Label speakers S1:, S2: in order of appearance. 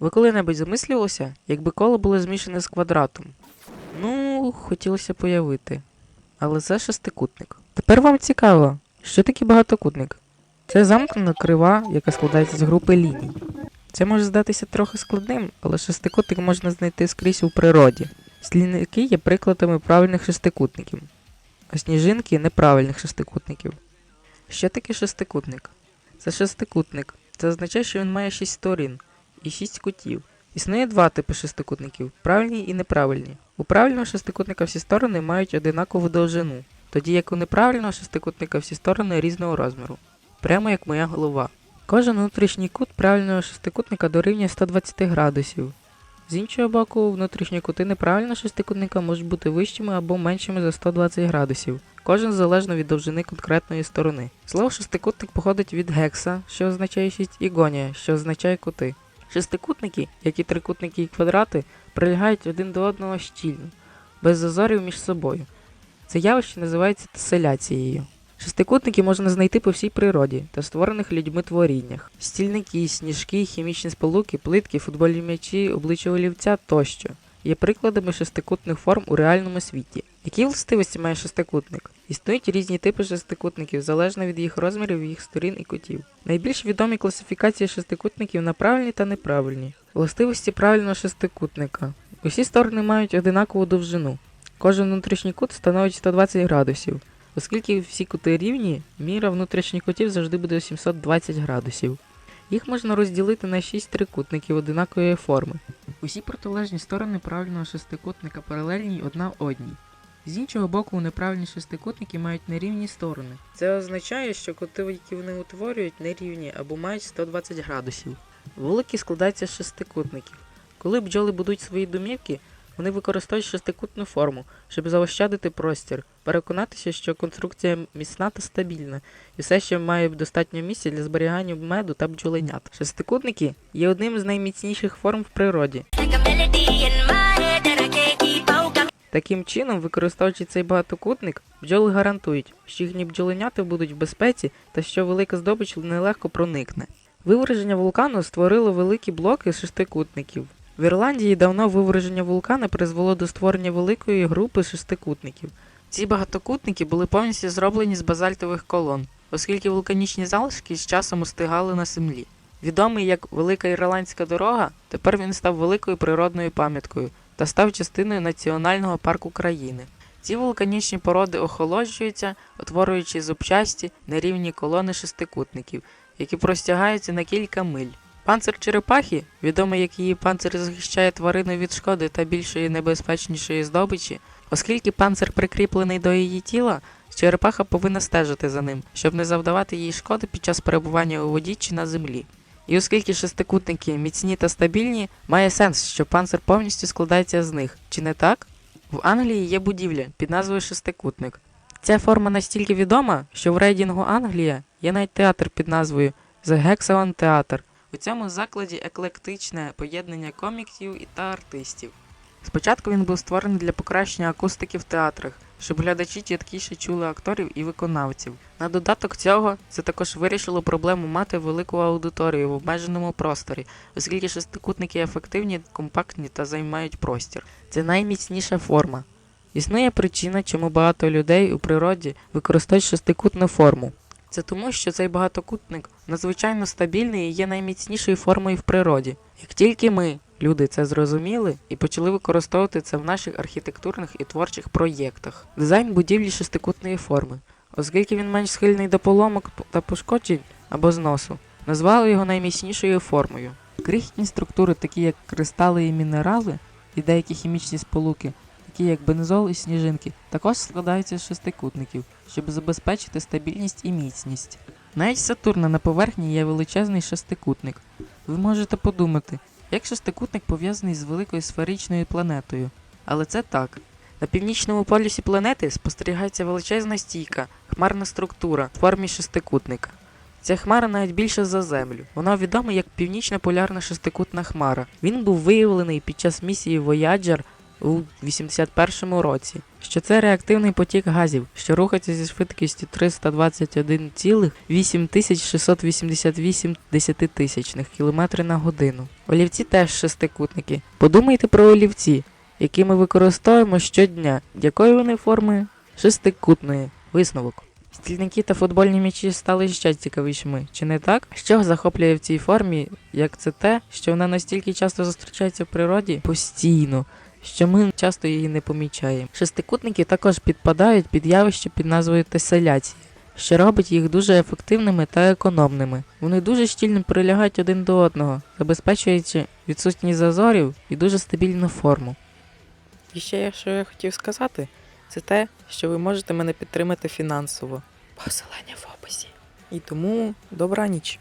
S1: Ви коли-небудь замислювалися, якби коло було змішане з квадратом? Ну, хотілося появити. Але це шестикутник. Тепер вам цікаво, що таке багатокутник? Це замкнена крива, яка складається з групи ліній. Це може здатися трохи складним, але шестикутник можна знайти скрізь у природі. Слідники є прикладами правильних шестикутників, а сніжинки неправильних шестикутників. Що таке шестикутник? Це шестикутник. Це означає, що він має 6 сторін і 6 кутів. Існує два типи шестикутників правильні і неправильні. У правильного шестикутника всі сторони мають одинакову довжину, тоді як у неправильного шестикутника всі сторони різного розміру, прямо як моя голова. Кожен внутрішній кут правильного шестикутника дорівнює 120 градусів. З іншого боку, внутрішні кути неправильного шестикутника можуть бути вищими або меншими за 120 градусів, кожен залежно від довжини конкретної сторони. Слово шестикутник походить від гекса, що означає 6, і гонія, що означає кути. Шестикутники, як і трикутники і квадрати, прилягають один до одного щільно, без зазорів між собою. Це явище називається теселяцією. Шестикутники можна знайти по всій природі та створених людьми творіннях: стільники, сніжки, хімічні сполуки, плитки, футбольні м'ячі, обличчя олівця тощо є прикладами шестикутних форм у реальному світі. Які властивості має шестикутник? Існують різні типи шестикутників, залежно від їх розмірів, їх сторін і кутів. Найбільш відомі класифікації шестикутників на правильні та неправильні. Властивості правильного шестикутника. Усі сторони мають одинакову довжину. Кожен внутрішній кут становить 120 градусів. Оскільки всі кути рівні, міра внутрішніх кутів завжди буде 720 градусів. Їх можна розділити на 6 трикутників одинакової форми. Усі протилежні сторони правильного шестикутника паралельні одна одній. З іншого боку, неправильні шестикутники мають нерівні сторони. Це означає, що кути, які вони утворюють, нерівні або мають 120 градусів. Вулики складаються з шестикутників. Коли бджоли будують свої домівки, вони використовують шестикутну форму, щоб заощадити простір, переконатися, що конструкція міцна та стабільна, і все ще має достатньо місця для зберігання меду та бджоленят. Шестикутники є одним з найміцніших форм в природі. Таким чином, використовуючи цей багатокутник, бджоли гарантують, що їхні бджоленята будуть в безпеці та що велика здобич нелегко проникне. Виверження вулкану створило великі блоки шестикутників. В Ірландії давно виверження вулкана призвело до створення великої групи шестикутників. Ці багатокутники були повністю зроблені з базальтових колон, оскільки вулканічні залишки з часом устигали на землі. Відомий як Велика Ірландська дорога, тепер він став великою природною пам'яткою та став частиною національного парку країни. Ці вулканічні породи охолоджуються, утворюючи зубчасті нерівні колони шестикутників, які простягаються на кілька миль. Панцир черепахи, відомий як її панцир захищає тварину від шкоди та більшої небезпечнішої здобичі, оскільки панцир прикріплений до її тіла, черепаха повинна стежити за ним, щоб не завдавати їй шкоди під час перебування у воді чи на землі. І оскільки шестикутники міцні та стабільні, має сенс, що панцир повністю складається з них, чи не так? В Англії є будівля під назвою Шестикутник. Ця форма настільки відома, що в рейдінгу Англія є навіть театр під назвою The Hexagon Theatre. У цьому закладі еклектичне поєднання коміксів і та артистів. Спочатку він був створений для покращення акустики в театрах, щоб глядачі чіткіше чули акторів і виконавців. На додаток цього це також вирішило проблему мати велику аудиторію в обмеженому просторі, оскільки шестикутники ефективні, компактні та займають простір. Це найміцніша форма. Існує причина, чому багато людей у природі використовують шестикутну форму. Це тому, що цей багатокутник надзвичайно стабільний і є найміцнішою формою в природі. Як тільки ми, люди, це зрозуміли і почали використовувати це в наших архітектурних і творчих проєктах. Дизайн будівлі шестикутної форми, оскільки він менш схильний до поломок та пошкоджень або зносу, назвали його найміцнішою формою. Крихітні структури, такі як кристали і мінерали, і деякі хімічні сполуки, такі як бензол і сніжинки, також складаються з шестикутників, щоб забезпечити стабільність і міцність. Навіть Сатурна на поверхні є величезний шестикутник. Ви можете подумати, як шестикутник пов'язаний з великою сферичною планетою. Але це так. На північному полюсі планети спостерігається величезна стійка, хмарна структура в формі шестикутника. Ця хмара навіть більша за Землю. Вона відома як північна полярна шестикутна хмара. Він був виявлений під час місії Voyager у 81 році, що це реактивний потік газів, що рухається зі швидкістю 321,8688 десятитисячних кілометрів на годину. Олівці теж шестикутники. Подумайте про олівці, які ми використовуємо щодня. Якої вони форми? Шестикутної. Висновок. Стільники та футбольні м'ячі стали ще цікавішими, чи не так? Що захоплює в цій формі, як це те, що вона настільки часто зустрічається в природі постійно, що ми часто її не помічаємо. Шестикутники також підпадають під явище під назвою теселяції, що робить їх дуже ефективними та економними. Вони дуже щільно прилягають один до одного, забезпечуючи відсутність зазорів і дуже стабільну форму. І ще, що я хотів сказати, це те, що ви можете мене підтримати фінансово. Посилання в описі. І тому добра ніч.